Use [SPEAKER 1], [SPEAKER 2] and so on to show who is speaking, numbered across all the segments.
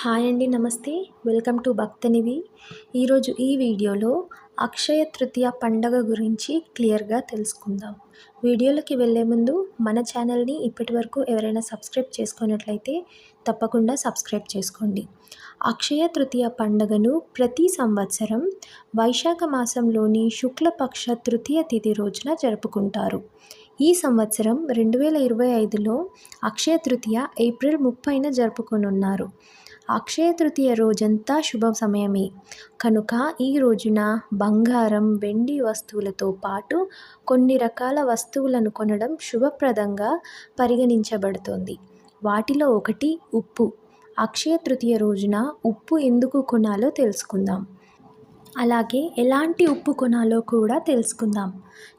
[SPEAKER 1] Hi అండి నమస్తే. Welcome to భక్తనిధి ఈరోజు ఈ వీడియోలో అక్షయ తృతీయ పండగ గురించి క్లియర్గా తెలుసుకుందాం. వీడియోలకి వెళ్ళే ముందు మన ఛానల్ని ఇప్పటి వరకు ఎవరైనా సబ్స్క్రైబ్ చేసుకున్నట్లయితే తప్పకుండా సబ్స్క్రైబ్ చేసుకోండి. అక్షయ తృతీయ పండుగను ప్రతి సంవత్సరం వైశాఖ మాసంలోని శుక్లపక్ష తృతీయ తిథి రోజున జరుపుకుంటారు. ఈ సంవత్సరం రెండు వేల ఇరవై ఐదులో అక్షయ తృతీయ ఏప్రిల్ ముప్పైన జరుపుకొనున్నారు. అక్షయ తృతీయ రోజంతా శుభ సమయమే. కనుక ఈ రోజున బంగారం వెండి వస్తువులతో పాటు కొన్ని రకాల వస్తువులను కొనడం శుభప్రదంగా పరిగణించబడుతోంది. వాటిలో ఒకటి ఉప్పు. అక్షయ తృతీయ రోజున ఉప్పు ఎందుకు కొనాలో తెలుసుకుందాం. అలాగే ఎలాంటి ఉప్పు కొనాలో కూడా తెలుసుకుందాం.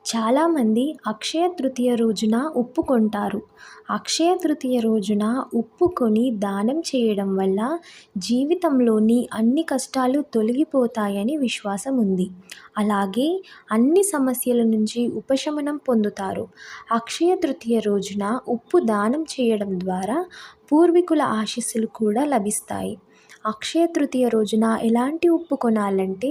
[SPEAKER 1] చాలామంది అక్షయ తృతీయ రోజున ఉప్పు కొంటారు. అక్షయ తృతీయ రోజున ఉప్పు కొని దానం చేయడం వల్ల జీవితంలోని అన్ని కష్టాలు తొలగిపోతాయని విశ్వాసం ఉంది. అలాగే అన్ని సమస్యల నుంచి ఉపశమనం పొందుతారు. అక్షయ తృతీయ రోజున ఉప్పు దానం చేయడం ద్వారా పూర్వీకుల ఆశీస్సులు కూడా లభిస్తాయి. అక్షయ తృతీయ రోజున ఎలాంటి ఉప్పు కొనాలంటే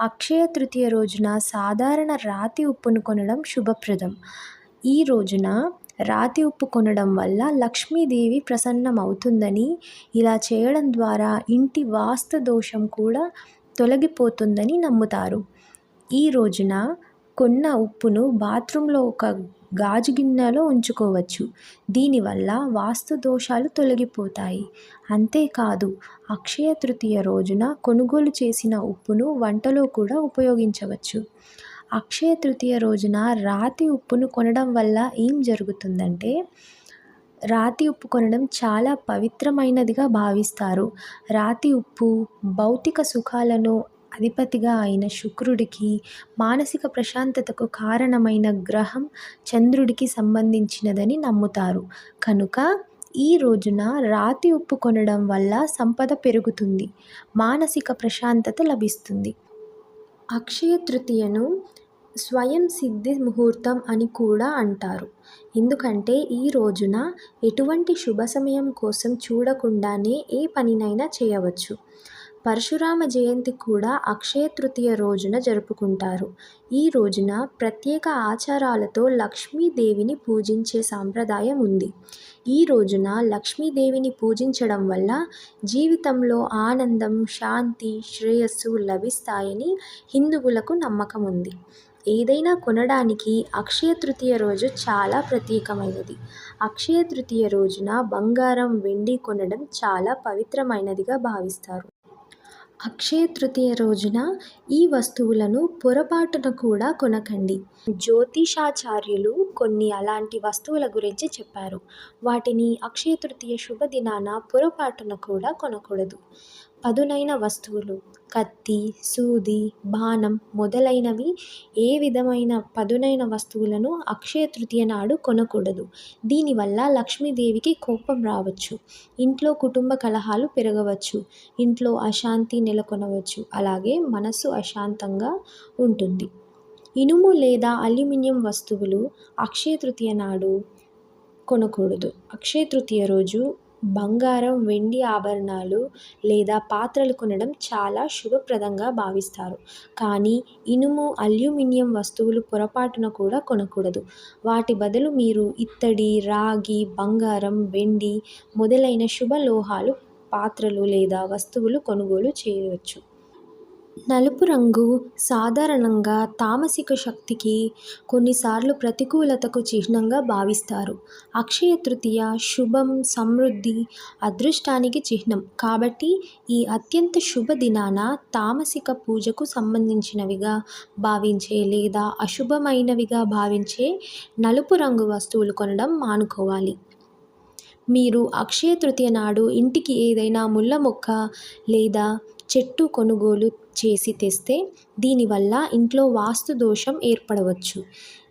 [SPEAKER 1] అక్షయ తృతీయ రోజున సాధారణ రాతి ఉప్పును కొనడం శుభప్రదం. ఈ రోజున రాతి ఉప్పు కొనడం వల్ల లక్ష్మీదేవి ప్రసన్నమవుతుందని ఇలా చేయడం ద్వారా ఇంటి వాస్తు దోషం కూడా తొలగిపోతుందని నమ్ముతారు. ఈ రోజున కొన్న ఉప్పును బాత్రూంలో ఒక గాజు గిన్నెలో ఉంచుకోవచ్చు. దీనివల్ల వాస్తు దోషాలు తొలగిపోతాయి. అంతేకాదు అక్షయ తృతీయ రోజున కొనుగోలు చేసిన ఉప్పును వంటలో కూడా ఉపయోగించవచ్చు. అక్షయ తృతీయ రోజున రాతి ఉప్పును కొనడం వల్ల ఏం జరుగుతుందంటే రాతి ఉప్పు కొనడం చాలా పవిత్రమైనదిగా భావిస్తారు. రాతి ఉప్పు భౌతిక సుఖాలను అధిపతిగా అయిన శుక్రుడికి మానసిక ప్రశాంతతకు కారణమైన గ్రహం చంద్రుడికి సంబంధించినదని నమ్ముతారు. కనుక ఈ రోజున రాతి ఉప్పు కొనడం వల్ల సంపద పెరుగుతుంది మానసిక ప్రశాంతత లభిస్తుంది. అక్షయ తృతీయను స్వయం సిద్ధి ముహూర్తం అని కూడా అంటారు. ఎందుకంటే ఈ రోజున ఎటువంటి శుభ సమయం కోసం చూడకుండానే ఏ పనినైనా చేయవచ్చు. పరశురామ జయంతి కూడా అక్షయ తృతీయ రోజున జరుపుకుంటారు. ఈ రోజున ప్రత్యేక ఆచారాలతో లక్ష్మీదేవిని పూజించే సాంప్రదాయం ఉంది. ఈ రోజున లక్ష్మీదేవిని పూజించడం వల్ల జీవితంలో ఆనందం శాంతి శ్రేయస్సు లభిస్తాయని హిందువులకు నమ్మకం ఉంది. ఏదైనా కొనడానికి అక్షయ తృతీయ రోజు చాలా ప్రత్యేకమైనది. అక్షయ తృతీయ రోజున బంగారం వెండి కొనడం చాలా పవిత్రమైనదిగా భావిస్తారు. అక్షయ తృతీయ రోజున ఈ వస్తువులను పొరపాటున కూడా కొనకండి. జ్యోతిషాచార్యులు కొన్ని అలాంటి వస్తువుల గురించి చెప్పారు. వాటిని అక్షయ తృతీయ శుభదినాన పొరపాటున కూడా కొనకూడదు. పదునైన వస్తువులు కత్తి సూది బాణం మొదలైనవి ఏ విధమైన పదునైన వస్తువులను అక్షయ తృతీయ నాడు కొనకూడదు. దీనివల్ల లక్ష్మీదేవికి కోపం రావచ్చు. ఇంట్లో కుటుంబ కలహాలు పెరగవచ్చు. ఇంట్లో అశాంతి నెలకొనవచ్చు. అలాగే మనసు అశాంతంగా ఉంటుంది. ఇనుము లేదా అల్యూమినియం వస్తువులు అక్షయ తృతీయ నాడు కొనకూడదు. అక్షయ తృతీయ రోజు బంగారం వెండి ఆభరణాలు లేదా పాత్రలు కొనడం చాలా శుభప్రదంగా భావిస్తారు. కానీ ఇనుము అల్యూమినియం వస్తువులు పొరపాటున కూడా కొనకూడదు. వాటి బదులు మీరు ఇత్తడి రాగి బంగారం వెండి మొదలైన శుభ లోహాలు పాత్రలు లేదా వస్తువులు కొనుగోలు చేయవచ్చు. నలుపు రంగు సాధారణంగా తామసిక శక్తికి కొన్నిసార్లు ప్రతికూలతకు చిహ్నంగా భావిస్తారు. అక్షయ తృతీయ శుభం సమృద్ధి అదృష్టానికి చిహ్నం. కాబట్టి ఈ అత్యంత శుభ దినాన తామసిక పూజకు సంబంధించినవిగా భావించే లేదా అశుభమైనవిగా భావించే నలుపు రంగు వస్తువులు కొనడం మానుకోవాలి. మీరు అక్షయ తృతీయ నాడు ఇంటికి ఏదైనా ముళ్ళ మొక్క లేదా చెట్టు కొనుగోలు చేసి తెస్తే దీనివల్ల ఇంట్లో వాస్తు దోషం ఏర్పడవచ్చు.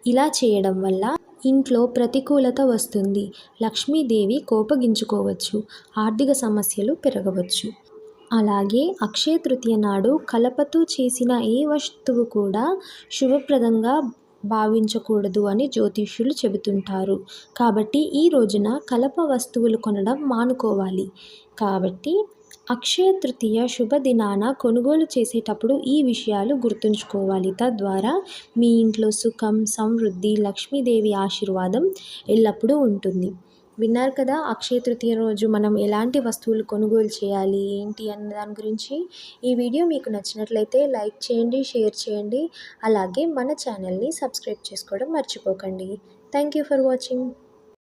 [SPEAKER 1] ఇలా చేయడం వల్ల ఇంట్లో ప్రతికూలత వస్తుంది. లక్ష్మీదేవి కోపగించుకోవచ్చు. ఆర్థిక సమస్యలు పెరగవచ్చు. అలాగే అక్షయ తృతీయ నాడు కలపతో చేసిన ఏ వస్తువు కూడా శుభప్రదంగా భావించకూడదు అని జ్యోతిష్యులు చెబుతుంటారు. కాబట్టి ఈ రోజున కలప వస్తువులు కొనడం మానుకోవాలి. కాబట్టి అక్షయ తృతీయ శుభదినాన కొనుగోలు చేసేటప్పుడు ఈ విషయాలు గుర్తుంచుకోవాలి. తద్వారా మీ ఇంట్లో సుఖం సమృద్ధి లక్ష్మీదేవి ఆశీర్వాదం ఎల్లప్పుడూ ఉంటుంది. విన్నారు కదా అక్షయ తృతీయ రోజు మనం ఎలాంటి వస్తువులు కొనుగోలు చేయాలి ఏంటి అన్న దాని గురించి? ఈ వీడియో మీకు నచ్చినట్లయితే లైక్ చేయండి షేర్ చేయండి. అలాగే మన ఛానల్ని సబ్స్క్రైబ్ చేసుకోవడం మర్చిపోకండి. Thank you for watching.